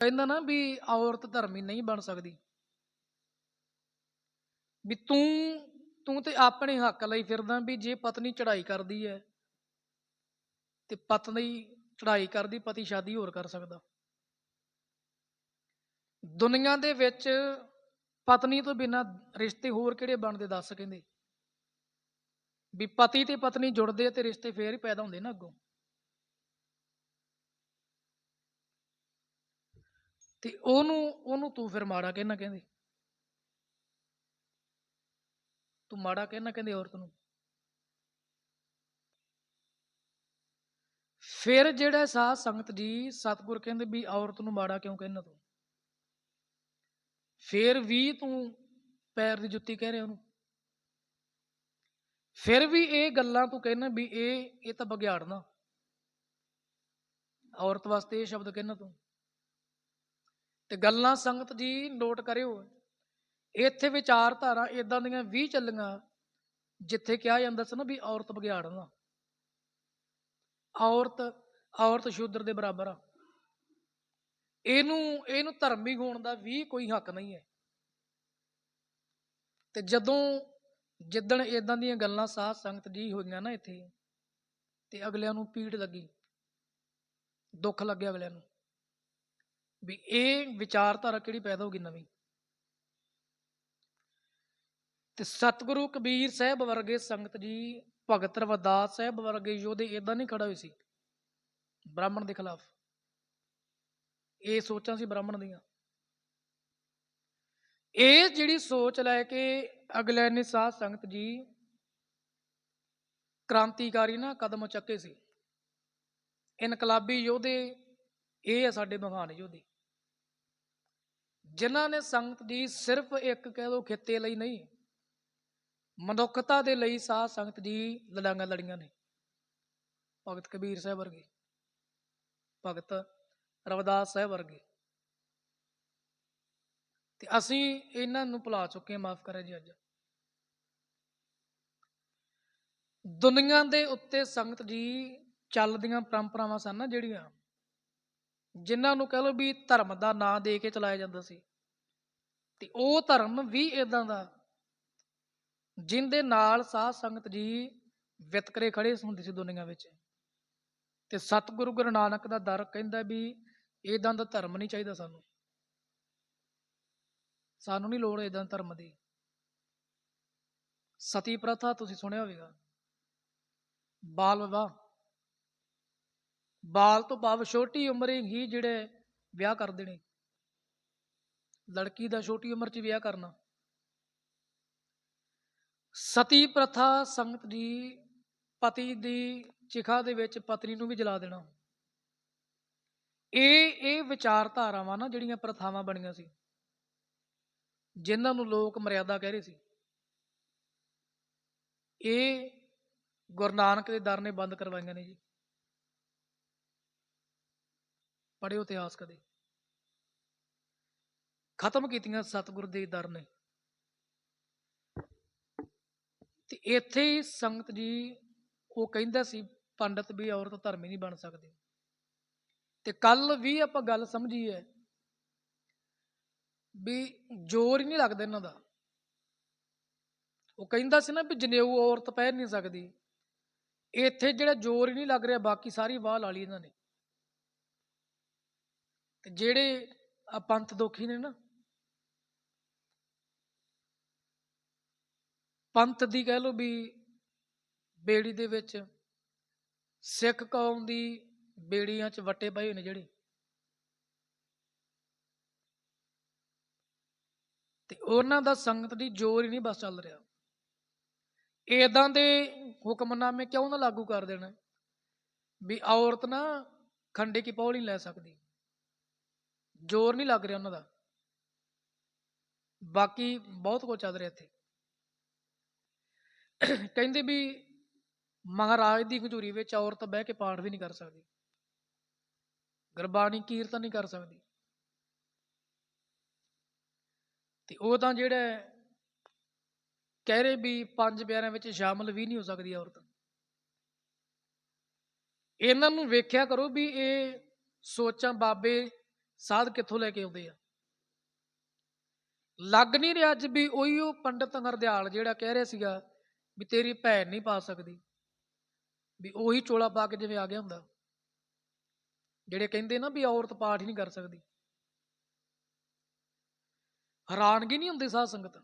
ਕਹਿੰਦਾ ਨਾ ਵੀ ਔਰਤ ਧਰਮੀ ਨਹੀਂ ਬਣ ਸਕਦੀ। ਵੀ ਤੂੰ ਤੂੰ ਤੇ ਆਪਣੇ ਹੱਕ ਲਈ ਫਿਰਦਾ ਵੀ ਜੇ ਪਤਨੀ ਚੜਾਈ ਕਰਦੀ ਹੈ ਤੇ ਪਤਨੀ ਚੜਾਈ ਕਰਦੀ, ਪਤੀ ਸ਼ਾਦੀ ਹੋਰ ਕਰ ਸਕਦਾ। ਦੁਨੀਆ ਦੇ ਵਿੱਚ ਪਤਨੀ ਤੋਂ ਬਿਨਾ ਰਿਸ਼ਤੇ ਹੋਰ ਕਿਹੜੇ ਬਣਦੇ ਦੱਸ ਕਹਿੰਦੇ? ਵੀ ਪਤੀ ਤੇ ਪਤਨੀ ਜੁੜਦੇ ਤੇ ਰਿਸ਼ਤੇ ਫੇਰ ਹੀ ਪੈਦਾ ਹੁੰਦੇ ਨਾ ਅੱਗੋਂ। ਤੇ ਉਹਨੂੰ ਉਹਨੂੰ ਤੂੰ ਫਿਰ ਮਾੜਾ ਕਹਿਣਾ ਕਹਿੰਦੇ? ਤੂੰ ਮਾੜਾ ਕਹਿਣਾ ਕਹਿੰਦੇ ਔਰਤ ਨੂੰ? ਫਿਰ ਜਿਹੜਾ ਸਾਧ ਸੰਗਤ ਜੀ ਸਤਿਗੁਰ ਕਹਿੰਦੇ ਵੀ ਔਰਤ ਨੂੰ ਮਾੜਾ ਕਿਉਂ ਕਹਿਣਾ ਤੂੰ? ਫਿਰ ਵੀ ਤੂੰ ਪੈਰ ਦੀ ਜੁੱਤੀ ਕਹਿ ਰਿਹਾ ਉਹਨੂੰ? ਫਿਰ ਵੀ ਇਹ ਗੱਲਾਂ ਤੂੰ ਕਹਿਣਾ ਵੀ ਇਹ ਇਹ ਤਾਂ ਬਗਿਆੜਨਾ ਔਰਤ ਵਾਸਤੇ ਇਹ ਸ਼ਬਦ ਕਹਿਣਾ ਤੂੰ? ਤੇ ਗੱਲਾਂ ਸੰਗਤ ਜੀ ਨੋਟ ਕਰਿਓ। ਇੱਥੇ ਵਿਚਾਰਧਾਰਾ ਇਦਾਂ ਦੀਆਂ 20 ਚੱਲੀਆਂ, ਜਿੱਥੇ ਕਿਹਾ ਜਾਂਦਾ ਸੀ ਨਾ ਵੀ ਔਰਤ ਬਗਿਆੜਨਾ ਔਰਤ ਔਰਤ ਸ਼ੂਦਰ ਦੇ ਬਰਾਬਰ ਆ। ਇਹਨੂੰ ਇਹਨੂੰ ਧਰਮੀ ਹੋਣ ਦਾ ਵੀ ਕੋਈ ਹੱਕ ਨਹੀਂ ਹੈ। ਤੇ ਜਦੋਂ, ਜਿੱਦਣ ਇਦਾਂ ਦੀਆਂ ਗੱਲਾਂ ਸਾਧ ਸੰਗਤ ਜੀ ਹੋਈਆਂ ਨਾ ਇੱਥੇ, ਤੇ ਅਗਲਿਆਂ ਨੂੰ ਪੀੜ ਲੱਗੀ, ਦੁੱਖ ਲੱਗਿਆ ਅਗਲਿਆਂ ਨੂੰ। ਵੀ ਇਹ ਵਿਚਾਰਧਾਰਾ ਕਿਹੜੀ ਪੈਦਾ ਹੋ ਗਈ ਨਵੀਂ। ਤੇ ਸਤਿਗੁਰੂ ਕਬੀਰ ਸਾਹਿਬ ਵਰਗੇ ਸੰਗਤ ਜੀ, ਭਗਤ ਰਵਿਦਾਸ ਸਾਹਿਬ ਵਰਗੇ ਯੋਧੇ ਇਦਾਂ ਨਹੀਂ ਖੜਾ ਹੋਏ ਸੀ, ਬ੍ਰਾਹਮਣ ਦੇ ਖਿਲਾਫ। ਇਹ ਸੋਚਾਂ ਸੀ ਬ੍ਰਾਹਮਣ ਦੀਆਂ। ਇਹ ਜਿਹੜੀ ਸੋਚ ਲੈ ਕੇ ਅਗਲੇ ਨੇ ਸਾਧ ਸੰਗਤ ਜੀ ਕ੍ਰਾਂਤੀਕਾਰੀ ਨਾ ਕਦਮ ਚੱਕੇ ਸੀ। ਇਨਕਲਾਬੀ ਯੋਧੇ, ਇਹ ਆ ਸਾਡੇ ਮਹਾਨ ਯੋਧੇ। ਜਿਨ੍ਹਾਂ ਨੇ ਸੰਗਤ ਦੀ ਸਿਰਫ ਇੱਕ ਕਹਿ ਲੋ ਖਿੱਤੇ ਲਈ ਨਹੀਂ, ਮਨੁੱਖਤਾ ਦੇ ਲਈ ਸਾਧ ਸੰਗਤ ਜੀ ਲੜਾਈਆਂ ਲੜੀਆਂ ਨੇ। ਭਗਤ ਕਬੀਰ ਸਾਹਿਬ ਵਰਗੇ, ਭਗਤ ਰਵਿਦਾਸ ਸਾਹਿਬ ਵਰਗੇ। ਤੇ ਅਸੀਂ ਇਹਨਾਂ ਨੂੰ ਭੁਲਾ ਚੁੱਕੇ ਹਾਂ, ਮਾਫ ਕਰੇ ਜੀ ਅੱਜ। ਦੁਨੀਆ ਦੇ ਉੱਤੇ ਸੰਗਤ ਜੀ ਚੱਲਦੀਆਂ ਪਰੰਪਰਾਵਾਂ ਸਨ ਨਾ ਜਿਹੜੀਆਂ ਜਿਨ੍ਹਾਂ ਨੂੰ ਕਹ ਲੋ ਵੀ ਧਰਮ ਦਾ ਨਾਂ ਦੇ ਕੇ ਚਲਾਇਆ ਜਾਂਦਾ ਸੀ। ਤੇ ਉਹ ਧਰਮ ਵੀ ਇਦਾਂ ਦਾ। ਜਿੰਦੇ ਨਾਲ ਸਾਧ ਸੰਗਤ ਜੀ ਵਿਤਕਰੇ ਖੜੇ ਹੁੰਦੇ ਸੀ ਦੁਨੀਆ ਵਿੱਚ। ਤੇ ਸਤਿਗੁਰੂ ਗੁਰੂ ਨਾਨਕ ਦਾ ਦਰ ਕਹਿੰਦਾ ਵੀ ਇਦਾਂ ਦਾ ਧਰਮ ਨਹੀਂ ਚਾਹੀਦਾ ਸਾਨੂੰ। ਸਾਨੂੰ ਨਹੀਂ ਲੋੜ ਇਦਾਂ ਧਰਮ ਦੀ। ਸਤੀ ਪ੍ਰਥਾ ਤੁਸੀਂ ਸੁਣਿਆ ਹੋਵੇਗਾ। ਬਾਲ ਵਿਵਾਹ। ਬਾਲ ਤੋਂ ਭਾਵ ਛੋਟੀ ਉਮਰ ਹੀ ਜਿਹੜੇ ਵਿਆਹ ਕਰਦੇ ਨੇ। ਲੜਕੀ ਦਾ ਛੋਟੀ ਉਮਰ 'ਚ ਵਿਆਹ ਕਰਨਾ। ਸਤੀ ਪ੍ਰਥਾ ਸੰਗਤ ਦੀ ਪਤੀ ਦੀ ਚਿਖਾ ਦੇ ਵਿੱਚ ਪਤਨੀ ਨੂੰ ਵੀ ਜਲਾ ਦੇਣਾ। ਇਹ ਇਹ ਵਿਚਾਰਧਾਰਾਵਾਂ ਨਾ ਜਿਹੜੀਆਂ ਪ੍ਰਥਾਵਾਂ ਬਣੀਆਂ ਸੀ, ਜਿਨ੍ਹਾਂ ਨੂੰ ਲੋਕ ਮਰਿਆਦਾ ਕਹਿ ਰਹੇ ਸੀ। ਇਹ ਗੁਰੂ ਨਾਨਕ ਦੇ ਦਰ ਨੇ ਬੰਦ ਕਰਵਾਈਆਂ ਨੇ ਜੀ। ਪੜਿਓ ਇਤਿਹਾਸ ਕਦੇ? ਖਤਮ ਕੀਤੀਆਂ ਸਤਿਗੁਰ ਦੇ ਦਰ ਨੇ। ਤੇ ਇੱਥੇ ਹੀ ਸੰਗਤ ਜੀ, ਉਹ ਕਹਿੰਦਾ ਸੀ, ਪੰਡਤ ਵੀ ਔਰਤ ਧਰਮੀ ਨਹੀਂ ਬਣ ਸਕਦੀ। ਤੇ ਕੱਲ ਵੀ ਆਪਾਂ ਗੱਲ ਸਮਝੀ ਹੈ ਵੀ ਜ਼ੋਰ ਹੀ ਨਹੀਂ ਲੱਗਦਾ ਇਹਨਾਂ ਦਾ। ਉਹ ਕਹਿੰਦਾ ਸੀ ਨਾ ਵੀ ਜਨੇਊ ਔਰਤ ਪਹਿਨ ਨਹੀਂ ਸਕਦੀ। ਇੱਥੇ ਜਿਹੜਾ ਜ਼ੋਰ ਹੀ ਨਹੀਂ ਲੱਗ ਰਿਹਾ, ਬਾਕੀ ਸਾਰੀ ਵਾਹ ਲਾ ਲਈ ਇਹਨਾਂ ਨੇ। ਤੇ ਜਿਹੜੇ ਆ ਪੰਥ ਦੋਖੀ ਨੇ ਨਾ, ਪੰਥ ਦੀ ਕਹਿ ਲੋ ਵੀ ਬੇੜੀ ਦੇ ਵਿੱਚ ਸਿੱਖ ਕੌਮ ਦੀ ਬੇੜੀਆਂ 'ਚ ਵੱਟੇ ਪਏ ਹੋਏ ਨੇ ਜਿਹੜੇ। ਤੇ ਉਹਨਾਂ ਦਾ ਸੰਗਤ ਦੀ ਜ਼ੋਰ ਹੀ ਨਹੀਂ ਬਸ ਚੱਲ ਰਿਹਾ। ਇਦਾਂ ਦੇ ਹੁਕਮਨਾਮੇ ਕਿਉਂ ਨਾ ਲਾਗੂ ਕਰ ਦੇਣਾ? ਵੀ ਔਰਤ ਨਾ ਖੰਡੇ ਕੀ ਪੌੜੀ ਨਹੀਂ ਲੈ ਸਕਦੀ। ਜ਼ੋਰ ਨਹੀਂ ਲੱਗ ਰਿਹਾ ਉਹਨਾਂ ਦਾ। ਬਾਕੀ ਬਹੁਤ ਕੁਝ ਚੱਲ ਰਿਹਾ ਇੱਥੇ। ਕਹਿੰਦੇ ਵੀ ਮਹਾਰਾਜ ਦੀ ਹਜ਼ੂਰੀ ਵਿੱਚ ਔਰਤ ਬਹਿ ਕੇ ਪਾਠ ਵੀ ਨਹੀਂ ਕਰ ਸਕਦੀ। ਗੁਰਬਾਣੀ ਕੀਰਤਨ ਨਹੀਂ ਕਰ ਸਕਦੀ। ਤੇ ਉਹ ਤਾਂ ਜਿਹੜਾ ਕਹਿ ਰਹੇ ਵੀ ਪੰਜ ਪਿਆਰਿਆਂ ਵਿੱਚ ਸ਼ਾਮਲ ਵੀ ਨਹੀਂ ਹੋ ਸਕਦੀ ਔਰਤ। ਇਹਨਾਂ ਨੂੰ ਵੇਖਿਆ ਕਰੋ ਵੀ ਇਹ ਸੋਚਾਂ ਬਾਬੇ ਸਾਧ ਕਿੱਥੋਂ ਲੈ ਕੇ ਆਉਂਦੇ ਆ? ਲੱਗ ਨਹੀਂ ਰਿਹਾ ਅੱਜ ਵੀ ਉਹੀ ਉਹ ਪੰਡਤ ਹਰਦਿਆਲ ਜਿਹੜਾ ਕਹਿ ਰਿਹਾ ਸੀਗਾ ਵੀ ਤੇਰੀ ਭੈਣ ਨਹੀਂ ਪਾ ਸਕਦੀ, ਵੀ ਉਹੀ ਚੋਲਾ ਪਾ ਕੇ ਜਿਵੇਂ ਆ ਗਿਆ ਹੁੰਦਾ। ਜਿਹੜੇ ਕਹਿੰਦੇ ਨਾ ਵੀ ਔਰਤ ਪਾਠ ਹੀ ਨਹੀਂ ਕਰ ਸਕਦੀ। ਹੈਰਾਨਗੀ ਨਹੀਂ ਹੁੰਦੀ ਸਾਧ ਸੰਗਤ?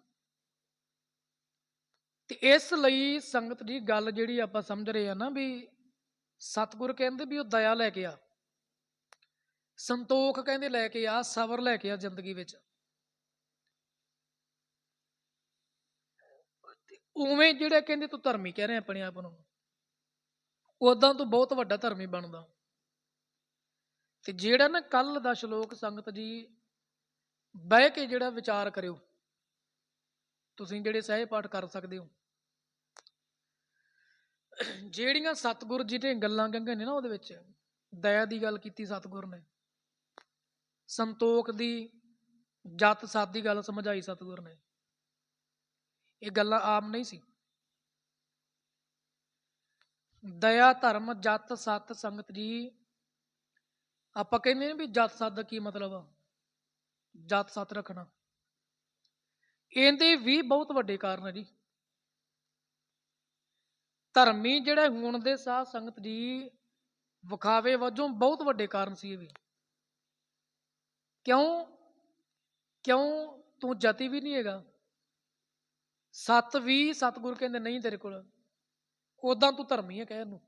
ਤੇ ਇਸ ਲਈ ਸੰਗਤ ਦੀ ਗੱਲ ਜਿਹੜੀ ਆਪਾਂ ਸਮਝ ਰਹੇ ਆ ਨਾ ਵੀ ਸਤਿਗੁਰ ਕਹਿੰਦੇ ਵੀ ਉਹ ਦਇਆ ਲੈ ਕੇ ਆ। ਸੰਤੋਖ ਕਹਿੰਦੇ ਲੈ ਕੇ ਆ, ਸਬਰ ਲੈ ਕੇ ਆ ਜ਼ਿੰਦਗੀ ਵਿੱਚ। ਉਵੇਂ ਜਿਹੜੇ ਕਹਿੰਦੇ ਤੂੰ ਧਰਮੀ ਕਹਿ ਰਿਹਾ ਆਪਣੇ ਆਪ ਨੂੰ ਉਦਾਂ ਤੂੰ ਬਹੁਤ ਵੱਡਾ ਧਰਮੀ ਬਣਦਾ। ਤੇ ਜਿਹੜਾ ਨਾ ਕੱਲ ਦਾ ਸ਼ਲੋਕ ਸੰਗਤ ਜੀ ਬਹਿ ਕੇ ਜਿਹੜਾ ਵਿਚਾਰ ਕਰਿਓ, ਤੁਸੀਂ ਜਿਹੜੇ ਸਹਿ ਪਾਠ ਕਰ ਸਕਦੇ ਹੋ। ਜਿਹੜੀਆਂ ਸਤਿਗੁਰ ਜੀ ਨੇ ਗੱਲਾਂ ਕਹਿੰਦੇ ਨੇ ਨਾ ਉਹਦੇ ਵਿੱਚ, ਦਇਆ ਦੀ ਗੱਲ ਕੀਤੀ ਸਤਿਗੁਰ ਨੇ। ਸੰਤੋਖ ਦੀ ਜਤ ਸਤ ਦੀ ਗੱਲ ਸਮਝਾਈ ਸਤਿਗੁਰ ਨੇ। ਇਹ ਗੱਲਾਂ ਆਮ ਨਹੀਂ ਸੀ। ਦਇਆ, ਧਰਮ, ਜਤ, ਸਤ, ਸੰਗਤ ਜੀ, ਆਪਾਂ ਕਹਿੰਦੇ ਨੇ ਵੀ ਜਤ, ਸਤ ਦਾ ਕੀ ਮਤਲਬ ਆ? ਜਤ, ਸਤ ਰੱਖਣਾ। ਇਹਦੇ ਵੀ ਬਹੁਤ ਵੱਡੇ ਕਾਰਨ ਹੈ ਜੀ। ਧਰਮੀ ਜਿਹੜੇ ਹੋਣ ਦੇ ਸਾਧ ਸੰਗਤ ਜੀ, ਵਿਖਾਵੇ ਵਜੋਂ ਬਹੁਤ ਵੱਡੇ ਕਾਰਨ ਸੀ ਇਹ ਵੀ। ਕਿਉਂ ਕਿਉਂ ਤੂੰ ਜਤੀ ਵੀ ਨਹੀਂ ਹੈਗਾ? ਸਤ ਵੀ ਸਤਿਗੁਰ ਕਹਿੰਦੇ ਨਹੀਂ ਤੇਰੇ ਕੋਲ। ਉਦਾਂ ਤੂੰ ਧਰਮੀ ਹੈ ਕਹਿਣ ਨੂੰ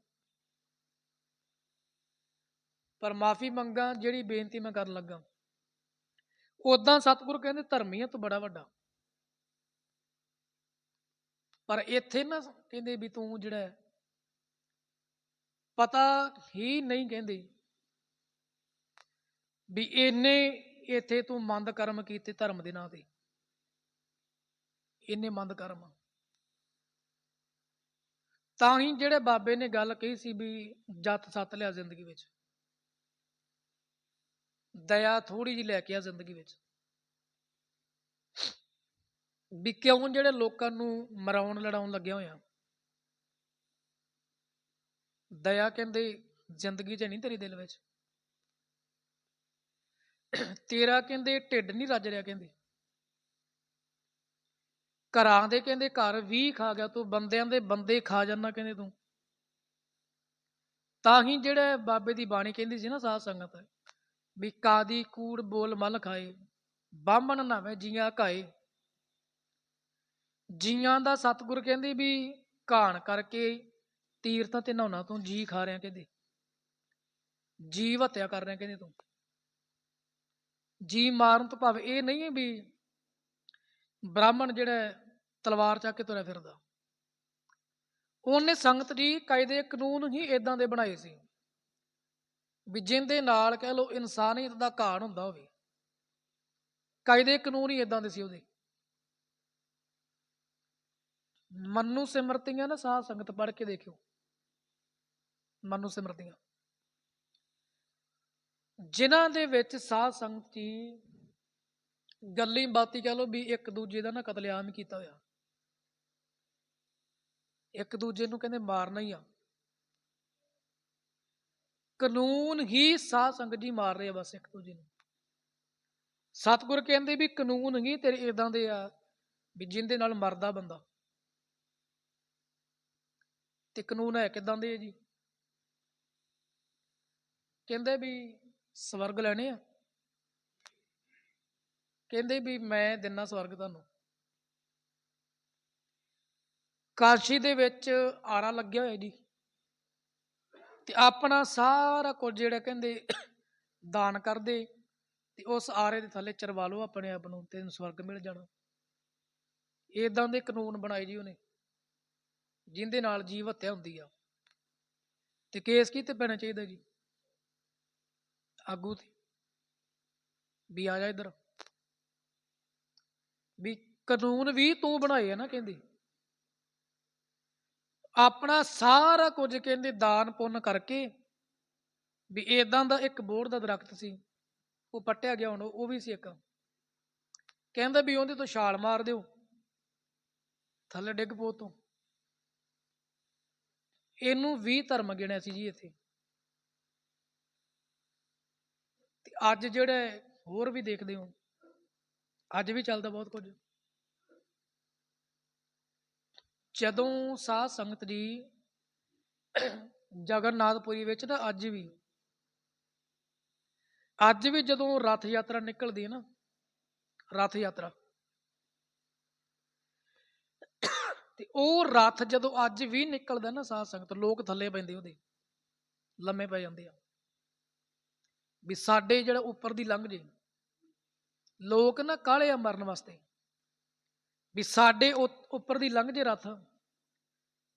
ਪਰ ਮਾਫੀ ਮੰਗਾ, ਜਿਹੜੀ ਬੇਨਤੀ ਮੈਂ ਕਰਨ ਲੱਗਾ। ਉਦਾਂ ਸਤਿਗੁਰ ਕਹਿੰਦੇ ਧਰਮੀ ਹੈ, ਤੂੰ ਬੜਾ ਵੱਡਾ। ਪਰ ਇੱਥੇ ਨਾ ਕਹਿੰਦੇ ਵੀ ਤੂੰ ਜਿਹੜਾ ਪਤਾ ਹੀ ਨਹੀਂ ਕਹਿੰਦੇ। ਵੀ ਇੰਨੇ ਇੱਥੇ ਤੂੰ ਮੰਦ ਕਰਮ ਕੀਤੇ ਧਰਮ ਦੇ ਨਾਂ ਤੇ। ਇੰਨੇ ਮੰਦ ਕਰਮ। ਤਾਂ ਹੀ ਜਿਹੜੇ ਬਾਬੇ ਨੇ ਗੱਲ ਕਹੀ ਸੀ ਵੀ ਜੱਤ ਸੱਤ ਲਿਆ ਜ਼ਿੰਦਗੀ ਵਿੱਚ। ਦਇਆ ਥੋੜੀ ਜਿਹੀ ਲੈ ਕੇ ਆ ਜ਼ਿੰਦਗੀ ਵਿੱਚ। ਵੀ ਕਿਉਂ ਜਿਹੜੇ ਲੋਕਾਂ ਨੂੰ ਮਰਾਉਣ ਲੜਾਉਣ ਲੱਗਿਆ ਹੋਇਆ। ਦਇਆ ਕਹਿੰਦੇ ਜ਼ਿੰਦਗੀ 'ਚ ਨਹੀਂ ਤੇਰੇ ਦਿਲ ਵਿੱਚ। ਤੇਰਾ ਕਹਿੰਦੇ, ਢਿੱਡ ਨਹੀਂ ਰੱਜ ਰਿਹਾ ਕਹਿੰਦੇ। ਘਰਾਂ ਦੇ ਕਹਿੰਦੇ, ਘਰ ਵੀ ਖਾ ਗਿਆ ਤੂੰ, ਬੰਦਿਆਂ ਦੇ ਬੰਦੇ ਖਾ ਜਾਣਾ ਕਹਿੰਦੇ ਤੂੰ। ਤਾਂ ਹੀ ਜਿਹੜਾ ਬਾਬੇ ਦੀ ਬਾਣੀ ਕਹਿੰਦੀ ਸੀ ਨਾ ਸਾਧ ਸੰਗਤ, ਵੀ ਕਾਦੀ ਕੂੜ ਬੋਲ ਮਲ ਖਾਏ, ਬਾਹਮਣ ਨਾਵੇਂ ਜੀਆਂ ਘਾਏ। ਜੀਆਂ ਦਾ ਸਤਿਗੁਰ ਕਹਿੰਦੇ ਵੀ ਘਾਣ ਕਰਕੇ ਤੀਰਥਾਂ ਤੇ ਨਹਾਉਣਾ ਤੂੰ, ਜੀ ਖਾ ਰਿਆ ਕਹਿੰਦੇ। ਜੀਵ ਹੱਤਿਆ ਕਰ ਰਿਆ ਕਹਿੰਦੇ ਤੂੰ। ਜੀ ਮਾਰਨ ਤੋਂ ਭਾਵ ਇਹ ਨਹੀਂ ਹੈ ਵੀ ਬ੍ਰਾਹਮਣ ਜਿਹੜਾ ਤਲਵਾਰ ਚੱਕ ਕੇ ਤੁਰਿਆ ਫਿਰਦਾ। ਉਹਨੇ ਸੰਗਤ ਜੀ ਕਾਇਦੇ ਕਾਨੂੰਨ ਹੀ ਇਦਾਂ ਦੇ ਬਣਾਏ ਸੀ ਵੀ ਜਿੰਦੇ ਨਾਲ ਕਹਿ ਲੋ ਇਨਸਾਨੀਅਤ ਦਾ ਘਾਣ ਹੁੰਦਾ ਹੋਵੇ। ਕਾਇਦੇ ਕਾਨੂੰਨ ਹੀ ਇਦਾਂ ਦੇ ਸੀ ਉਹਦੇ। ਮੰਨੂ ਸਿਮਰਤੀਆਂ ਨਾ ਸਾਧ ਸੰਗਤ ਪੜ੍ਹ ਕੇ ਦੇਖਿਓ। ਮੰਨੂ ਸਿਮਰਤੀਆਂ। ਜਿਨ੍ਹਾਂ ਦੇ ਵਿੱਚ ਸਾਧ ਸੰਗਤ ਜੀ ਗੱਲੀ ਬਾਤੀ ਕਹ ਲੋ ਵੀ ਇੱਕ ਦੂਜੇ ਦਾ ਨਾ ਕਤਲੇਆਮ ਕੀਤਾ ਹੋਇਆ। ਇੱਕ ਦੂਜੇ ਨੂੰ ਕਹਿੰਦੇ ਮਾਰਨਾ ਹੀ ਆ। ਕਾਨੂੰਨ ਹੀ ਸਾਧ ਸੰਗਤ ਜੀ ਮਾਰ ਰਹੇ ਆ ਬਸ ਇੱਕ ਦੂਜੇ ਨੂੰ। ਸਤਿਗੁਰ ਕਹਿੰਦੇ ਵੀ ਕਾਨੂੰਨ ਹੀ ਤੇਰੇ ਇਦਾਂ ਦੇ ਆ ਵੀ ਜਿੰਦੇ ਨਾਲ ਮਰਦਾ ਬੰਦਾ। ਤੇ ਕਾਨੂੰਨ ਹੈ ਕਿਦਾਂ ਦੇ ਜੀ? ਕਹਿੰਦੇ ਵੀ ਸਵਰਗ ਲੈਣੇ ਆ। ਕਹਿੰਦੇ ਵੀ ਮੈਂ ਦਿਨਾ ਸਵਰਗ ਤੁਹਾਨੂੰ। ਕਾਸ਼ੀ ਦੇ ਵਿੱਚ ਆਰਾ ਲੱਗਿਆ ਹੋਇਆ ਜੀ। ਤੇ ਆਪਣਾ ਸਾਰਾ ਕੁਝ ਜਿਹੜਾ ਕਹਿੰਦੇ ਦਾਨ ਕਰਦੇ, ਤੇ ਉਸ ਆਰੇ ਦੇ ਥੱਲੇ ਚਰਵਾ ਲਓ ਆਪਣੇ ਆਪ ਨੂੰ ਤੈਨੂੰ ਸਵਰਗ ਮਿਲ ਜਾਣਾ। ਇਦਾਂ ਦੇ ਕਾਨੂੰਨ ਬਣਾਏ ਜੀ ਉਹਨੇ, ਜਿੰਦੇ ਨਾਲ ਜੀਵ ਹੱਤਿਆ ਹੁੰਦੀ ਆ। ਤੇ ਕੇਸ ਕੀਤੇ ਪੈਣਾ ਚਾਹੀਦਾ ਜੀ? ਆਗੂ ਤੇ ਵੀ ਆ ਜਾ ਇੱਧਰ। ਵੀ ਕਾਨੂੰਨ ਵੀ ਤੂੰ ਬਣਾਏ ਆ ਨਾ ਕਹਿੰਦੇ। ਆਪਣਾ ਸਾਰਾ ਕੁਝ ਕਹਿੰਦੇ ਦਾਨ ਪੁੰਨ ਕਰਕੇ ਵੀ ਇਦਾਂ ਦਾ ਇੱਕ ਬੋੜ ਦਾ ਦਰਖਤ ਸੀ। ਉਹ ਪੱਟਿਆ ਗਿਆ ਹੁਣ, ਉਹ ਵੀ ਸੀ ਇੱਕ। ਕਹਿੰਦਾ ਵੀ ਉਹਦੇ ਤੋਂ ਛਾਲ ਮਾਰ ਦਿਓ। ਥੱਲੇ ਡਿੱਗ ਪੋ ਤੋਂ। ਇਹਨੂੰ ਵੀ ਧਰਮ ਗਿਣਿਆ ਸੀ ਜੀ ਇੱਥੇ ਤੇ ਅੱਜ ਜਿਹੜੇ ਹੋਰ ਵੀ ਦੇਖਦੇ ਹੋ, ਅੱਜ ਵੀ ਚੱਲਦਾ ਬਹੁਤ ਕੁਝ। ਜਦੋਂ ਸਾਧ ਸੰਗਤ ਜੀ ਜਗਨਨਾਥਪੁਰੀ ਵਿੱਚ ਨਾ ਅੱਜ ਵੀ ਅੱਜ ਵੀ ਜਦੋਂ ਰਥ ਯਾਤਰਾ ਨਿਕਲਦੀ ਹੈ ਨਾ, ਰਥ ਯਾਤਰਾ, ਤੇ ਉਹ ਰਥ ਜਦੋਂ ਅੱਜ ਵੀ ਨਿਕਲਦਾ ਨਾ ਸਾਧ ਸੰਗਤ, ਲੋਕ ਥੱਲੇ ਪੈਂਦੇ ਉਹਦੇ, ਲੰਮੇ ਪੈ ਜਾਂਦੇ ਆ। ਵੀ ਸਾਡੇ ਜਿਹੜਾ ਉੱਪਰ ਦੀ ਲੰਘ ਜੇ। ਲੋਕ ਨਾ ਕਾਲੇ ਆ ਮਰਨ ਵਾਸਤੇ। ਵੀ ਸਾਡੇ ਉੱਪਰ ਦੀ ਲੰਘ ਜੇ ਰੱਥ।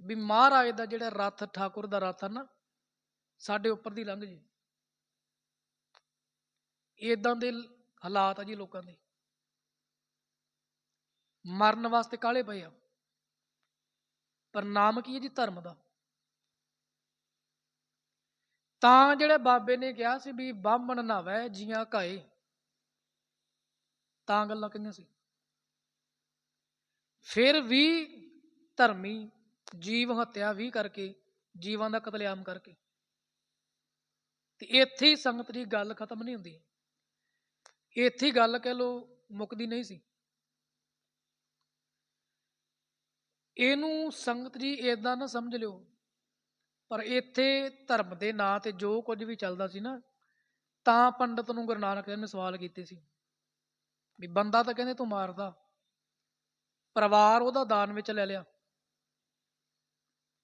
ਵੀ ਮਹਾਰਾਜ ਦਾ ਜਿਹੜਾ ਰੱਥ, ਠਾਕੁਰ ਦਾ ਰੱਥ ਹੈ ਨਾ, ਸਾਡੇ ਉੱਪਰ ਦੀ ਲੰਘ ਜੇ। ਇਦਾਂ ਦੇ ਹਾਲਾਤ ਆ ਜੀ ਲੋਕਾਂ ਦੇ। ਮਰਨ ਵਾਸਤੇ ਕਾਲੇ ਪਏ ਆ। ਪਰ ਨਾਮ ਕੀ ਹੈ ਜੀ? ਧਰਮ ਦਾ। ਤਾਂ ਜਿਹੜੇ ਬਾਬੇ ਨੇ ਕਿਹਾ ਸੀ ਵੀ ਬਾਹਮਣ ਨਾਵੈ ਜੀਆਂ ਕਾਏ ਤਾਂ ਗੱਲਾਂ ਕਹੀਆਂ ਸੀ। ਫਿਰ ਵੀ ਧਰਮੀ ਜੀਵ ਹੱਤਿਆ ਵੀ ਕਰਕੇ, ਜੀਵਾਂ ਦਾ ਕਤਲੇਆਮ ਕਰਕੇ। ਤੇ ਇੱਥੇ ਹੀ ਸੰਗਤ ਦੀ ਗੱਲ ਖਤਮ ਨਹੀਂ ਹੁੰਦੀ। ਇੱਥੇ ਹੀ ਗੱਲ ਕਹਿ ਲੋ ਮੁੱਕਦੀ ਨਹੀਂ ਸੀ। ਇਹਨੂੰ ਸੰਗਤ ਜੀ ਏਦਾਂ ਨਾ ਸਮਝ ਲਿਓ ਪਰ ਇੱਥੇ ਧਰਮ ਦੇ ਨਾਂ ਤੇ ਜੋ ਕੁਝ ਵੀ ਚੱਲਦਾ ਸੀ ਨਾ, ਤਾਂ ਪੰਡਤ ਨੂੰ ਗੁਰੂ ਨਾਨਕ ਦੇਵ ਨੇ ਸਵਾਲ ਕੀਤੇ ਸੀ। ਵੀ ਬੰਦਾ ਤਾਂ ਕਹਿੰਦੇ ਤੂੰ ਮਾਰਦਾ, ਪਰਿਵਾਰ ਉਹਦਾ ਦਾਨ ਵਿੱਚ ਲੈ ਲਿਆ।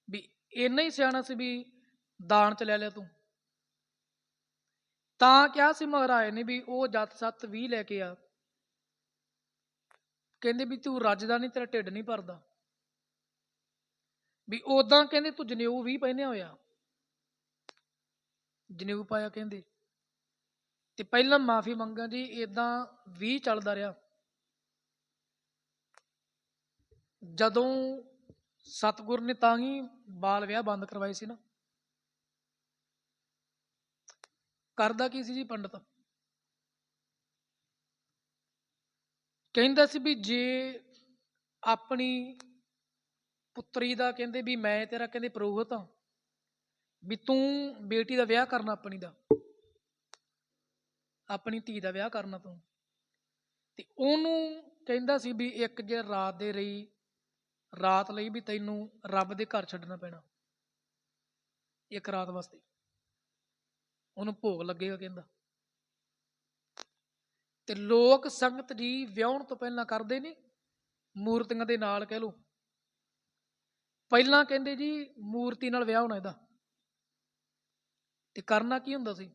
ਵੀ ਇੰਨਾ ਹੀ ਸਿਆਣਾ ਸੀ ਵੀ ਦਾਨ ਚ ਲੈ ਲਿਆ ਤੂੰ। ਤਾਂ ਕਿਹਾ ਸੀ ਮਹਾਰਾਜ ਨੇ ਵੀ ਉਹ ਜੱਤ ਸੱਤ ਵੀ ਲੈ ਕੇ ਆ। ਕਹਿੰਦੇ ਵੀ ਤੂੰ ਰੱਜਦਾ ਨਹੀਂ ਤੇਰਾ ਢਿੱਡ ਨਹੀਂ ਭਰਦਾ। ਵੀ ਉਦਾਂ ਕਹਿੰਦੇ ਤੂੰ ਜਨੇਊ ਵੀ ਪਹਿਨਿਆ ਹੋਇਆ। ਜਨੇਊ ਪਾਇਆ ਕਹਿੰਦੇ। ਤੇ ਪਹਿਲਾਂ ਮਾਫੀ ਮੰਗਾਂ ਜੀ ਇਦਾਂ ਵੀ ਚੱਲਦਾ ਰਿਹਾ। ਜਦੋਂ ਸਤਿਗੁਰ ਨੇ ਤਾਂ ਹੀ ਬਾਲ ਵਿਆਹ ਬੰਦ ਕਰਵਾਏ ਸੀ ਨਾ। ਕਰਦਾ ਕੀ ਸੀ ਜੀ ਪੰਡਤ? ਕਹਿੰਦਾ ਸੀ ਵੀ ਜੇ ਆਪਣੀ ਪੁੱਤਰੀ ਦਾ ਕਹਿੰਦੇ ਵੀ ਮੈਂ ਤੇਰਾ ਕਹਿੰਦੇ ਪ੍ਰੋਹਤ ਹਾਂ, ਵੀ ਤੂੰ ਬੇਟੀ ਦਾ ਵਿਆਹ ਕਰਨਾ ਆਪਣੀ ਦਾ। ਆਪਣੀ ਧੀ ਦਾ ਵਿਆਹ ਕਰਨਾ ਤੂੰ। ਤੇ ਉਹਨੂੰ ਕਹਿੰਦਾ ਸੀ ਵੀ ਇੱਕ ਜੇ ਰਾਤ ਦੇ ਰਹੀ, ਰਾਤ ਲਈ ਵੀ ਤੈਨੂੰ ਰੱਬ ਦੇ ਘਰ ਛੱਡਣਾ ਪੈਣਾ। ਇੱਕ ਰਾਤ ਵਾਸਤੇ। ਉਹਨੂੰ ਭੋਗ ਲੱਗੇਗਾ ਕਹਿੰਦਾ। ਤੇ ਲੋਕ ਸੰਗਤ ਜੀ ਵਿਆਹਣ ਤੋਂ ਪਹਿਲਾਂ ਕਰਦੇ ਨੇ, ਮੂਰਤੀਆਂ ਦੇ ਨਾਲ ਕਹਿ ਲੋ ਪਹਿਲਾਂ ਕਹਿੰਦੇ ਜੀ ਮੂਰਤੀ ਨਾਲ ਵਿਆਹ ਹੋਣਾ ਇਹਦਾ। ਤੇ ਕਰਨਾ ਕੀ ਹੁੰਦਾ ਸੀ?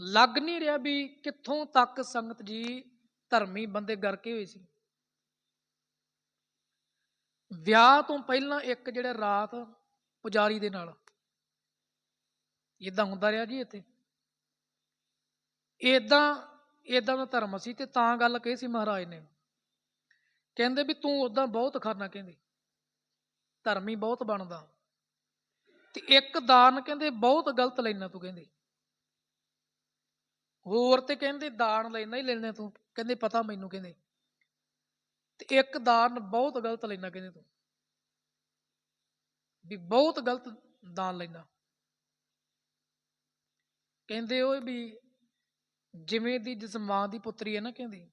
ਲੱਗ ਨਹੀਂ ਰਿਹਾ ਵੀ ਕਿੱਥੋਂ ਤੱਕ ਸੰਗਤ ਜੀ ਧਰਮੀ ਬੰਦੇ ਗਰਕੇ ਹੋਏ ਸੀ। ਵਿਆਹ ਤੋਂ ਪਹਿਲਾਂ ਇੱਕ ਜਿਹੜਾ ਰਾਤ ਪੁਜਾਰੀ ਦੇ ਨਾਲ। ਇਦਾਂ ਹੁੰਦਾ ਰਿਹਾ ਜੀ ਇੱਥੇ। ਇਦਾਂ ਇਦਾਂ ਦਾ ਧਰਮ ਸੀ ਤੇ ਤਾਂ ਗੱਲ ਕਹੀ ਸੀ ਮਹਾਰਾਜ ਨੇ। ਕਹਿੰਦੇ ਵੀ ਤੂੰ ਉਦਾਂ ਬਹੁਤ ਖਰਨਾ ਕਹਿੰਦੇ। ਧਰਮੀ ਬਹੁਤ ਬਣਦਾ। ਤੇ ਇੱਕ ਦਾਨ ਕਹਿੰਦੇ ਬਹੁਤ ਗਲਤ ਲੈਣਾ ਤੂੰ ਕਹਿੰਦੇ। ਹੋਰ ਤੇ ਕਹਿੰਦੇ ਦਾਨ ਲੈਣਾ ਹੀ ਲੈਣਾ ਤੂੰ, ਕਹਿੰਦੇ ਪਤਾ ਮੈਨੂੰ ਕਹਿੰਦੇ। ਤੇ ਇੱਕ ਦਾਨ ਬਹੁਤ ਗਲਤ ਲੈਣਾ ਕਹਿੰਦੇ ਤੂੰ। ਵੀ ਬਹੁਤ ਗਲਤ ਦਾਨ ਲੈਣਾ ਕਹਿੰਦੇ ਉਹ ਵੀ ਜਿਵੇਂ ਦੀ ਜਜ਼ਮਾਨ ਦੀ ਪੁੱਤਰੀ ਹੈ ਨਾ ਕਹਿੰਦੀ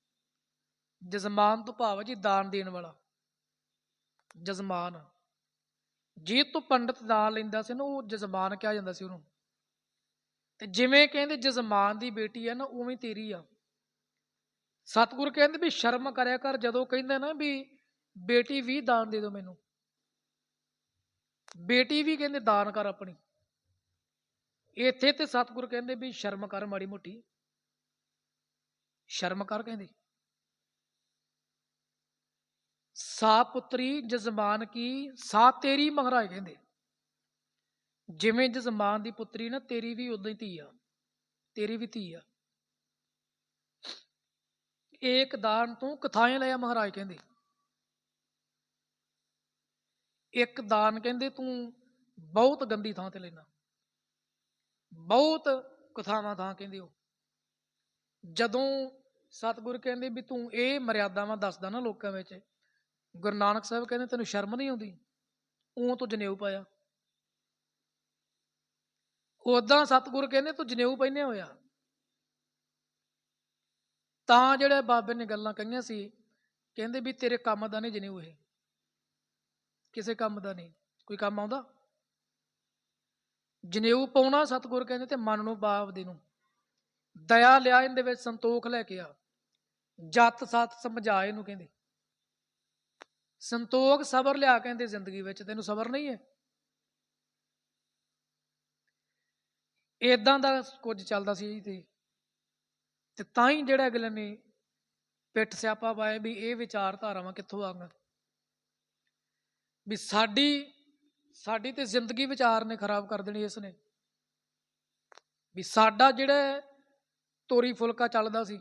ਜਜ਼ਮਾਨ ਤੋਂ ਭਾਵ ਹੈ ਜੀ ਦਾਨ ਦੇਣ ਵਾਲਾ ਜਜ਼ਮਾਨ ਜੇ ਤੋਂ ਪੰਡਤ ਦਾਨ ਲੈਂਦਾ ਸੀ ਨਾ, ਉਹ ਜਜ਼ਮਾਨ ਕਿਹਾ ਜਾਂਦਾ ਸੀ ਉਹਨੂੰ। ਤੇ ਜਿਵੇਂ ਕਹਿੰਦੇ ਜਜ਼ਮਾਨ ਦੀ ਬੇਟੀ ਹੈ ਨਾ, ਉਵੇਂ ਤੇਰੀ ਆ। ਸਤਿਗੁਰ ਕਹਿੰਦੇ ਵੀ ਸ਼ਰਮ ਕਰਿਆ ਕਰ, ਜਦੋਂ ਕਹਿੰਦੇ ਨਾ ਵੀ ਬੇਟੀ ਵੀ ਦਾਨ ਦੇ ਦਿਓ ਮੈਨੂੰ। ਬੇਟੀ ਵੀ ਕਹਿੰਦੇ ਦਾਨ ਕਰ ਆਪਣੀ। ਇੱਥੇ ਤੇ ਸਤਿਗੁਰ ਕਹਿੰਦੇ ਵੀ ਸ਼ਰਮ ਕਰ ਮਾੜੀ ਮੋਟੀ। ਸ਼ਰਮ ਕਰ ਕਹਿੰਦੇ। ਸਾ ਪੁੱਤਰੀ ਜਜ਼ਮਾਨ ਕੀ ਸਾ ਤੇਰੀ ਮਹਾਰਾਜ ਕਹਿੰਦੇ। ਜਿਵੇਂ ਜਜ਼ਮਾਨ ਦੀ ਪੁੱਤਰੀ ਨਾ, ਤੇਰੀ ਵੀ ਉਦਾਂ ਹੀ ਧੀ ਆ। ਤੇਰੀ ਵੀ ਧੀ ਆ। ਏਕ ਦਾਨ ਤੂੰ ਕਥਾਏ ਲਿਆ ਮਹਾਰਾਜ ਕਹਿੰਦੇ। ਇੱਕ ਦਾਨ ਕਹਿੰਦੇ ਤੂੰ ਬਹੁਤ ਗੰਦੀ ਥਾਂ ਤੇ ਲੈਣਾ ਬਹੁਤ ਕਥਾਵਾਂ ਥਾਂ ਕਹਿੰਦੇ ਉਹ। ਜਦੋਂ ਸਤਿਗੁਰ ਕਹਿੰਦੇ ਵੀ ਤੂੰ ਇਹ ਮਰਿਆਦਾਵਾਂ ਦੱਸਦਾ ਨਾ ਲੋਕਾਂ ਵਿੱਚ ਗੁਰੂ ਨਾਨਕ ਸਾਹਿਬ ਕਹਿੰਦੇ, ਤੈਨੂੰ ਸ਼ਰਮ ਨਹੀਂ ਆਉਂਦੀ? ਉਹ ਤੂੰ ਜਨੇਊ ਪਾਇਆ। ਉਦਾਂ ਸਤਿਗੁਰ ਕਹਿੰਦੇ, ਤੂੰ ਜਨੇਊ ਪਹਿਨਿਆ ਹੋਇਆ। ਤਾਂ ਜਿਹੜੇ ਬਾਬੇ ਨੇ ਗੱਲਾਂ ਕਹੀਆਂ ਸੀ, ਕਹਿੰਦੇ ਵੀ ਤੇਰੇ ਕੰਮ ਦਾ ਨਹੀਂ ਜਨੇਊ ਇਹ। ਕਿਸੇ ਕੰਮ ਦਾ ਨਹੀਂ। ਕੋਈ ਕੰਮ ਆਉਂਦਾ? ਜਨੇਊ ਪਾਉਣਾ ਸਤਿਗੁਰ ਕਹਿੰਦੇ ਤੇ ਮਨ ਨੂੰ ਬਾਪ ਦੇ ਨੂੰ। ਦਇਆ ਲਿਆ ਇਹਦੇ ਵਿੱਚ ਸੰਤੋਖ ਲੈ ਕੇ ਆ। ਜਤ ਸਤ ਸਮਝਾ ਇਹਨੂੰ ਕਹਿੰਦੇ। ਸੰਤੋਖ ਸਬਰ ਲਿਆ ਕਹਿੰਦੇ ਜ਼ਿੰਦਗੀ ਵਿੱਚ, ਤੈਨੂੰ ਸਬਰ ਨਹੀਂ ਹੈ? ਇਦਾਂ ਦਾ ਕੁਝ ਚੱਲਦਾ ਸੀ ਜੀ ਤੇ ਤੇ ਤਾਂ ਹੀ ਜਿਹੜਾ ਅਗਲੇ ਨੇ ਪਿੱਠ ਸਿਆਪਾ ਪਾਇਆ ਵੀ ਇਹ ਵਿਚਾਰਧਾਰਾਵਾਂ ਕਿੱਥੋਂ ਆਉਂਗਾ ਵੀ ਸਾਡੀ ਸਾਡੀ ਤੇ ਜ਼ਿੰਦਗੀ ਵਿਚਾਰ ਨੇ ਖਰਾਬ ਕਰ ਦੇਣੀ ਇਸ ਨੇ। ਵੀ ਸਾਡਾ ਜਿਹੜਾ ਤੋਰੀ ਫੁਲਕਾ ਚੱਲਦਾ ਸੀ,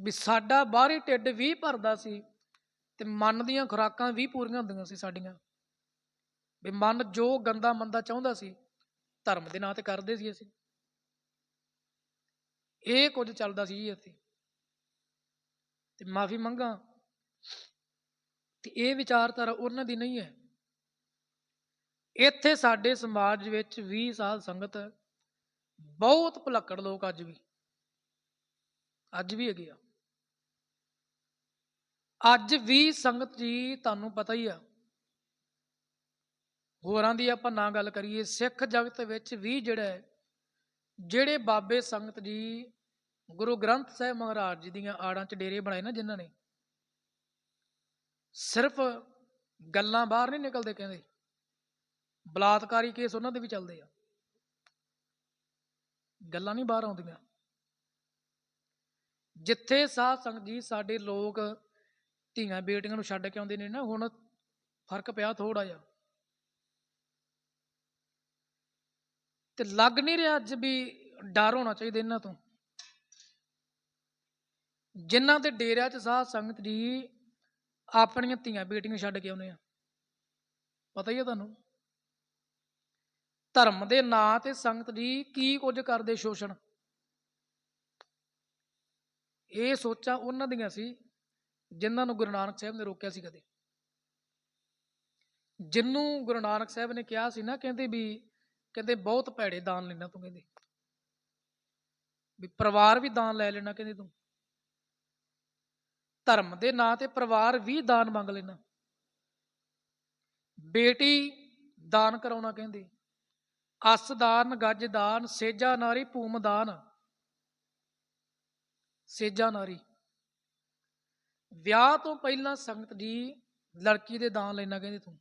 ਵੀ ਸਾਡਾ ਬਾਹਰੀ ਢਿੱਡ ਵੀ ਭਰਦਾ ਸੀ ਤੇ ਮਨ ਦੀਆਂ ਖੁਰਾਕਾਂ ਵੀ ਪੂਰੀਆਂ ਹੁੰਦੀਆਂ ਸੀ ਸਾਡੀਆਂ। ਵੀ ਮਨ ਜੋ ਗੰਦਾ ਮੰਦਾ ਚਾਹੁੰਦਾ ਸੀ, ਧਰਮ ਦੇ ਨਾਂ ਤੇ ਕਰਦੇ ਸੀ ਅਸੀਂ। ਇਹ ਕੁਝ ਚੱਲਦਾ ਸੀ ਜੀ ਇੱਥੇ। ਤੇ ਮਾਫੀ ਮੰਗਾ। ਤੇ ਇਹ ਵਿਚਾਰਧਾਰਾ ਉਹਨਾਂ ਦੀ ਨਹੀਂ ਹੈ। ਇੱਥੇ ਸਾਡੇ ਸਮਾਜ ਵਿੱਚ 20 ਸਾਲ ਸੰਗਤ ਬਹੁਤ ਭੁਲੱਕੜ ਲੋਕ ਅੱਜ ਵੀ। ਅੱਜ ਵੀ ਹੈਗੇ ਆ। ਅੱਜ ਵੀ ਸੰਗਤ ਜੀ ਤੁਹਾਨੂੰ ਪਤਾ ਹੀ ਆ। ਹੋਰਾਂ ਦੀ ਆਪਾਂ ਨਾ ਗੱਲ ਕਰੀਏ, ਸਿੱਖ ਜਗਤ ਵਿੱਚ ਵੀ ਜਿਹੜਾ ਜਿਹੜੇ ਬਾਬੇ ਸੰਗਤ ਜੀ, ਗੁਰੂ ਗ੍ਰੰਥ ਸਾਹਿਬ ਮਹਾਰਾਜ ਜੀ ਦੀਆਂ ਆੜਾਂ 'ਚ ਡੇਰੇ ਬਣਾਏ ਨਾ ਜਿਨ੍ਹਾਂ ਨੇ, ਸਿਰਫ ਗੱਲਾਂ ਬਾਹਰ ਨਹੀਂ ਨਿਕਲਦੇ ਕਹਿੰਦੇ। ਬਲਾਤਕਾਰੀ ਕੇਸ ਉਹਨਾਂ ਦੇ ਵੀ ਚੱਲਦੇ ਆ। ਗੱਲਾਂ ਨਹੀਂ ਬਾਹਰ ਆਉਂਦੀਆਂ। ਜਿੱਥੇ ਸਾਧ ਸੰਗਤ ਜੀ ਸਾਡੇ ਲੋਕ ਧੀਆਂ ਬੇਟੀਆਂ ਨੂੰ ਛੱਡ ਕੇ ਆਉਂਦੇ ਨੇ ਨਾ, ਹੁਣ ਫ਼ਰਕ ਪਿਆ ਥੋੜਾ ਜਿਹਾ। ਤੇ ਲੱਗ ਨਹੀਂ ਰਿਹਾ ਅੱਜ ਵੀ ਡਰ ਹੋਣਾ ਚਾਹੀਦਾ ਇਹਨਾਂ ਤੋਂ। ਜਿਨ੍ਹਾਂ ਦੇ ਡੇਰਿਆਂ 'ਚ ਸਾਧ ਸੰਗਤ ਜੀ ਆਪਣੀਆਂ ਧੀਆਂ ਬੇਟੀਆਂ ਛੱਡ ਕੇ ਆਉਂਦੇ ਆ। ਪਤਾ ਹੀ ਹੈ ਤੁਹਾਨੂੰ। ਧਰਮ ਦੇ ਨਾਂ ਤੇ ਸੰਗਤ ਜੀ ਕੀ ਕੁਝ ਕਰਦੇ ਸ਼ੋਸ਼ਣ। ਇਹ ਸੋਚਾਂ ਉਹਨਾਂ ਦੀਆਂ ਸੀ ਜਿਨ੍ਹਾਂ ਨੂੰ ਗੁਰੂ ਨਾਨਕ ਸਾਹਿਬ ਨੇ ਰੋਕਿਆ ਸੀ ਕਦੇ। ਜਿੰਨੂੰ ਗੁਰੂ ਨਾਨਕ ਸਾਹਿਬ ਨੇ ਕਿਹਾ ਸੀ ਨਾ, ਕਹਿੰਦੇ ਵੀ, ਕਹਿੰਦੇ ਬਹੁਤ ਭੈੜੇ ਦਾਨ ਲੈਣਾ ਤੂੰ, ਕਹਿੰਦੇ। ਵੀ ਪਰਿਵਾਰ ਵੀ ਦਾਨ ਲੈ ਲੈਣਾ, ਕਹਿੰਦੇ ਤੂੰ। ਧਰਮ ਦੇ ਨਾਂ ਤੇ ਪਰਿਵਾਰ ਵੀ ਦਾਨ ਮੰਗ ਲੈਣਾ। ਬੇਟੀ ਦਾਨ ਕਰਾਉਣਾ, ਕਹਿੰਦੇ। ਅਸ ਦਾਨ, ਗੱਜ ਦਾਨ, ਸੇਜਾ ਨਾਰੀ ਭੂਮ ਦਾਨ। ਸੇਜਾ ਨਾਰੀ। ਵਿਆਹ ਤੋਂ ਪਹਿਲਾਂ ਸੰਗਤ ਜੀ ਲੜਕੀ ਦੇ ਦਾਨ ਲੈਣਾ ਕਹਿੰਦੇ ਤੂੰ।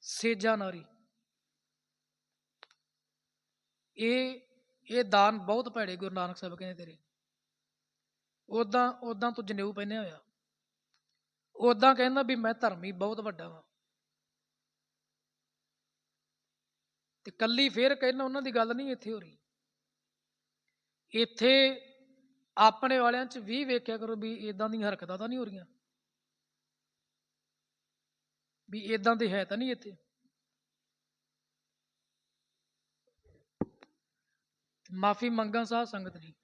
ਸੇਜਾ ਨਾਰੀ। ਇਹ ਇਹ ਦਾਨ ਬਹੁਤ ਭੈੜੇ ਗੁਰੂ ਨਾਨਕ ਸਾਹਿਬ ਕਹਿੰਦੇ ਤੇਰੇ। ਉਦਾਂ ਉਦਾਂ ਤੂੰ ਜਨੇਊ ਪਹਿਨਿਆ ਹੋਇਆ। ਉਦਾਂ ਕਹਿੰਦਾ ਵੀ ਮੈਂ ਧਰਮੀ ਬਹੁਤ ਵੱਡਾ ਵਾਂ। ਤੇ ਕੱਲੀ ਫੇਰ ਕਹਿੰਦਾ ਉਹਨਾਂ ਦੀ ਗੱਲ ਨਹੀਂ ਇੱਥੇ ਹੋ ਰਹੀ। ਇੱਥੇ ਆਪਣੇ ਵਾਲਿਆਂ 'ਚ ਵੀ ਵੇਖਿਆ ਕਰੋ ਵੀ ਇਦਾਂ ਦੀਆਂ ਹਰਕਤਾਂ ਤਾਂ ਨਹੀਂ ਹੋ ਰਹੀਆਂ। ਵੀ ਇਦਾਂ ਦੇ ਹੈ ਤਾਂ ਨਹੀਂ ਇੱਥੇ। ਮਾਫੀ ਮੰਗਾਂ ਸਾਹ ਸੰਗਤ ਜੀ।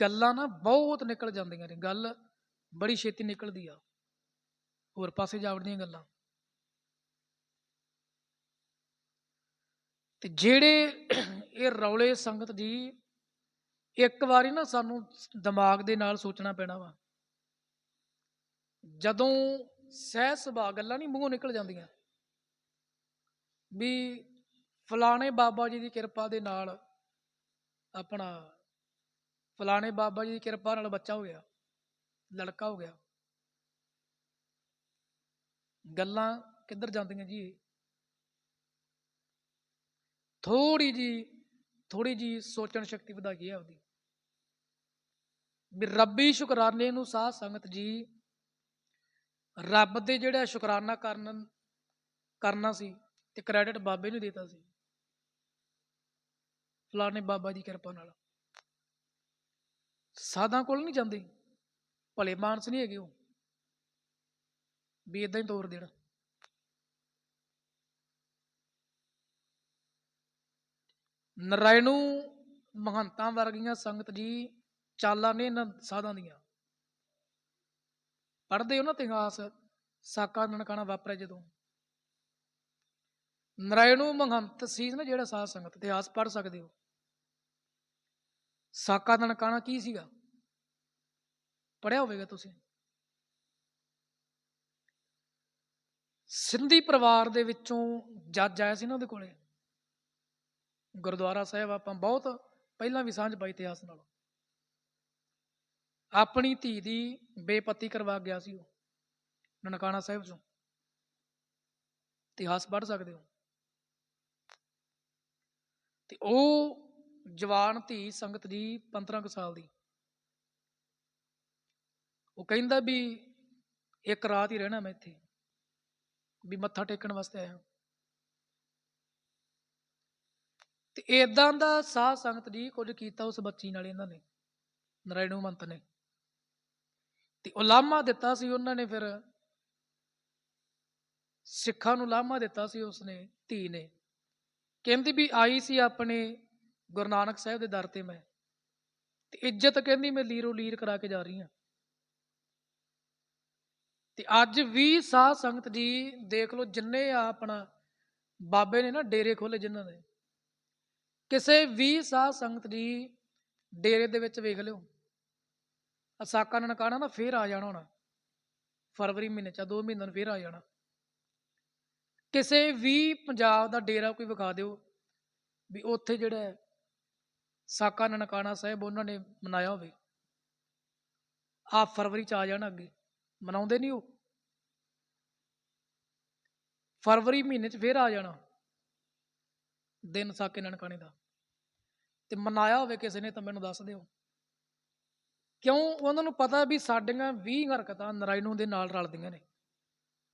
ਗੱਲਾਂ ਨਾ ਬਹੁਤ ਨਿਕਲ ਜਾਂਦੀਆਂ ਨੇ। ਗੱਲ ਬੜੀ ਛੇਤੀ ਨਿਕਲਦੀ ਆ। ਹੋਰ ਪਾਸੇ ਜਾਵੜਦੀਆਂ ਗੱਲਾਂ। ਤੇ ਜਿਹੜੇ ਇਹ ਰੌਲੇ ਸੰਗਤ ਜੀ ਇੱਕ ਵਾਰੀ ਨਾ ਸਾਨੂੰ ਦਿਮਾਗ ਦੇ ਨਾਲ ਸੋਚਣਾ ਪੈਣਾ ਵਾ। ਜਦੋਂ ਸਹਿ ਸੁਭਾਅ ਗੱਲਾਂ ਨਹੀਂ ਮੂੰਹੋਂ ਨਿਕਲ ਜਾਂਦੀਆਂ, ਵੀ ਫਲਾਣੇ ਬਾਬਾ ਜੀ ਦੀ ਕਿਰਪਾ ਦੇ ਨਾਲ ਆਪਣਾ ਫਲਾਣੇ ਬਾਬਾ ਜੀ ਦੀ ਕਿਰਪਾ ਨਾਲ ਬੱਚਾ ਹੋ ਗਿਆ, ਲੜਕਾ ਹੋ ਗਿਆ। ਗੱਲਾਂ ਕਿੱਧਰ ਜਾਂਦੀਆਂ ਜੀ? ਥੋੜੀ ਜੀ ਥੋੜੀ ਜੀ ਸੋਚਣ ਸ਼ਕਤੀ ਵਧਾਈ ਹੈ ਉਹਦੀ ਵੀ ਰੱਬੀ ਸ਼ੁਕਰਾਨੇ ਨੂੰ ਸਾਧ ਸੰਗਤ ਜੀ। ਰੱਬ ਦੇ ਜਿਹੜਾ ਸ਼ੁਕਰਾਨਾ ਕਰਨ ਕਰਨਾ ਸੀ ਤੇ ਕ੍ਰੈਡਿਟ ਬਾਬੇ ਨੂੰ ਦਿੱਤਾ ਸੀ। ਫਲਾਣੇ ਬਾਬਾ ਦੀ ਕਿਰਪਾ ਨਾਲ। ਸਾਧਾਂ ਕੋਲ ਨਹੀਂ ਜਾਂਦੇ। ਭਲੇ ਮਾਨਸ ਨਹੀਂ ਹੈਗੇ ਉਹ। ਵੀ ਇਦਾਂ ਹੀ ਤੋਰ ਦੇਣਾ। ਨਰਾਇਣੂ ਮਹੰਤਾਂ ਵਰਗੀਆਂ ਸੰਗਤ ਜੀ ਚਾਲਾਂ ਨੇ ਇਹਨਾਂ ਸਾਧਾਂ ਦੀਆਂ। ਪੜ੍ਹਦੇ ਹੋ ਨਾ ਇਤਿਹਾਸ ਸਾਕਾ ਨਨਕਾਣਾ ਵਾਪਰਿਆ ਜਦੋਂ। ਨਰਾਇਣੂ ਮਹੰਤ ਸੀ ਨਾ ਜਿਹੜਾ ਸਾਧ ਸੰਗਤ ਇਤਿਹਾਸ ਪੜ੍ਹ ਸਕਦੇ ਹੋ। ਸਾਕਾ ਦਾ ਨਨਕਾਣਾ ਕੀ ਸੀਗਾ? ਪੜਿਆ ਹੋਵੇਗਾ ਤੁਸੀਂ। ਸਿੰਧੀ ਪਰਿਵਾਰ ਦੇ ਵਿੱਚੋਂ ਜੱਜ ਆਇਆ ਸੀ ਨਾ ਉਹਦੇ ਕੋਲੇ। ਗੁਰਦੁਆਰਾ ਸਾਹਿਬ ਆਪਾਂ ਬਹੁਤ ਪਹਿਲਾਂ ਵੀ ਸਾਂਝ ਪਾਈ ਇਤਿਹਾਸ ਨਾਲ। ਆਪਣੀ ਧੀ ਦੀ ਬੇਪਤੀ ਕਰਵਾ ਗਿਆ ਸੀ ਉਹ, ਨਨਕਾਣਾ ਸਾਹਿਬ ਚੋਂ। ਇਤਿਹਾਸ ਪੜ੍ਹ ਸਕਦੇ ਹੋ। ਤੇ ਉਹ ਜਵਾਨ ਧੀ ਸੰਗਤ ਜੀ 15 ਕੁ ਸਾਲ ਦੀ। ਉਹ ਕਹਿੰਦਾ ਵੀ ਇੱਕ ਰਾਤ ਹੀ ਰਹਿਣਾ ਮੈਂ ਇੱਥੇ, ਵੀ ਮੱਥਾ ਟੇਕਣ ਵਾਸਤੇ ਆਇਆ। ਤੇ ਇਦਾਂ ਦਾ ਸਾਧ ਸੰਗਤ ਜੀ ਕੁਝ ਕੀਤਾ ਉਸ ਬੱਚੀ ਨਾਲ ਇਹਨਾਂ ਨੇ ਨਰਾਇਣੂ ਮੰਤ ਨੇ। ਤੇ ਉਹ ਦਿੱਤਾ ਸੀ ਉਹਨਾਂ ਨੇ ਫਿਰ। ਸਿੱਖਾਂ ਨੂੰ ਲਾਮਾ ਦਿੱਤਾ ਸੀ ਉਸਨੇ, ਧੀ ਨੇ। ਕਹਿੰਦੀ ਵੀ ਆਈ ਸੀ ਆਪਣੇ ਗੁਰੂ ਨਾਨਕ ਸਾਹਿਬ ਦੇ ਦਰ ਤੇ ਮੈਂ। ਤੇ ਇੱਜ਼ਤ ਕਹਿੰਦੀ ਮੈਂ ਲੀਰੋ ਲੀਰ ਕਰਾ ਕੇ ਜਾ ਰਹੀ ਹਾਂ। ਤੇ ਅੱਜ ਵੀ ਸਾਧ ਸੰਗਤ ਜੀ, ਦੇਖ ਲਓ ਜਿੰਨੇ ਆ ਆਪਣਾ ਬਾਬੇ ਨੇ ਨਾ ਡੇਰੇ ਖੋਲੇ ਜਿਨ੍ਹਾਂ ਦੇ। ਕਿਸੇ ਵੀ ਸਾਧ ਸੰਗਤ ਜੀ ਡੇਰੇ ਦੇ ਵਿੱਚ ਵੇਖ ਲਿਓ। ਅਸਾਕਾ ਨਨਕਾਣਾ ਨਾ, ਫੇਰ ਆ ਜਾਣਾ ਹੋਣਾ। ਫਰਵਰੀ ਮਹੀਨੇ ਚ ਦੋ ਮਹੀਨਿਆਂ ਨੂੰ ਫੇਰ ਆ ਜਾਣਾ। ਕਿਸੇ ਵੀ ਪੰਜਾਬ ਦਾ ਡੇਰਾ ਕੋਈ ਵਿਖਾ ਦਿਓ ਵੀ ਉੱਥੇ ਜਿਹੜਾ ਸਾਕਾ ਨਨਕਾਣਾ ਸਾਹਿਬ, ਉਹਨਾਂ ਨੇ ਮਨਾਇਆ ਹੋਵੇ। ਆ ਫਰਵਰੀ ਚ ਆ ਜਾਣਾ ਅੱਗੇ। ਮਨਾਉਂਦੇ ਨਹੀਂ ਉਹ। ਫਰਵਰੀ ਮਹੀਨੇ ਚ ਫੇਰ ਆ ਜਾਣਾ। ਦਿਨ ਸਾਕੇ ਨਨਕਾਣੇ ਦਾ। ਤੇ ਮਨਾਇਆ ਹੋਵੇ ਕਿਸੇ ਨੇ ਤਾਂ ਮੈਨੂੰ ਦੱਸ ਦਿਓ। ਕਿਉਂ? ਉਹਨਾਂ ਨੂੰ ਪਤਾ ਵੀ ਸਾਡੀਆਂ 20 ਹਰਕਤਾਂ ਨਰਾਇਣੂ ਦੇ ਨਾਲ ਰਲਦੀਆਂ ਨੇ।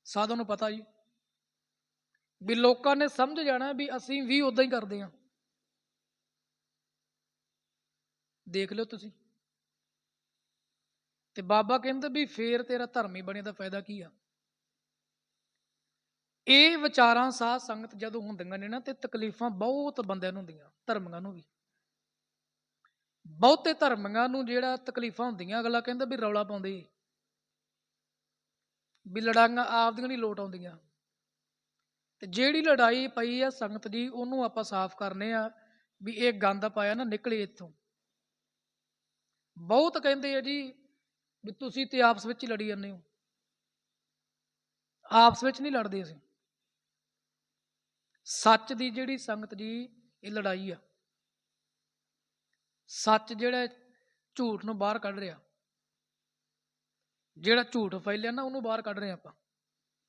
ਸਾਧੂ ਨੂੰ ਪਤਾ ਜੀ। ਵੀ ਲੋਕਾਂ ਨੇ ਸਮਝ ਜਾਣਾ ਵੀ ਅਸੀਂ ਵੀ ਉਦਾਂ ਹੀ ਕਰਦੇ ਹਾਂ। ਦੇਖ ਲਿਓ ਤੁਸੀਂ। ਤੇ ਬਾਬਾ ਕਹਿੰਦਾ ਵੀ ਫੇਰ ਤੇਰਾ ਧਰਮੀ ਬਣੇ ਦਾ ਫਾਇਦਾ ਕੀ ਆ? ਇਹ ਵਿਚਾਰਾਂ ਸਾਧ ਸੰਗਤ ਜਦੋਂ ਹੁੰਦੀਆਂ ਨੇ ਨਾ ਤੇ ਤਕਲੀਫਾਂ ਬਹੁਤ ਬੰਦਿਆਂ ਨੂੰ ਹੁੰਦੀਆਂ ਧਰਮਾਂ ਨੂੰ ਵੀ। ਬਹੁਤੇ ਧਰਮਾਂ ਨੂੰ ਜਿਹੜਾ ਤਕਲੀਫਾਂ ਹੁੰਦੀਆਂ, ਅਗਲਾ ਕਹਿੰਦਾ ਵੀ ਰੌਲਾ ਪਾਉਂਦੇ ਵੀ ਲੜਾਈਆਂ ਆਪਦੀਆਂ ਨਹੀਂ ਲੋਟ ਆਉਂਦੀਆਂ। ਤੇ ਜਿਹੜੀ ਲੜਾਈ ਪਈ ਆ ਸੰਗਤ ਜੀ ਉਹਨੂੰ ਆਪਾਂ ਸਾਫ਼ ਕਰਨੇ ਆ ਵੀ ਇਹ ਗੰਦ ਪਾਇਆ ਨਾ ਨਿਕਲੇ ਇੱਥੋਂ। ਬਹੁਤ ਕਹਿੰਦੇ ਆ ਜੀ ਵੀ ਤੁਸੀਂ ਤੇ ਆਪਸ ਵਿੱਚ ਹੀ ਲੜੀ ਜਾਂਦੇ ਹੋ। ਆਪਸ ਵਿੱਚ ਨਹੀਂ ਲੜਦੇ ਅਸੀਂ। ਸੱਚ ਦੀ ਜਿਹੜੀ ਸੰਗਤ ਜੀ, ਇਹ ਲੜਾਈ ਆ। ਸੱਚ ਜਿਹੜਾ ਝੂਠ ਨੂੰ ਬਾਹਰ ਕੱਢ ਰਿਹਾ। ਜਿਹੜਾ ਝੂਠ ਫੈਲਿਆ ਨਾ, ਉਹਨੂੰ ਬਾਹਰ ਕੱਢ ਰਹੇ ਆਪਾਂ।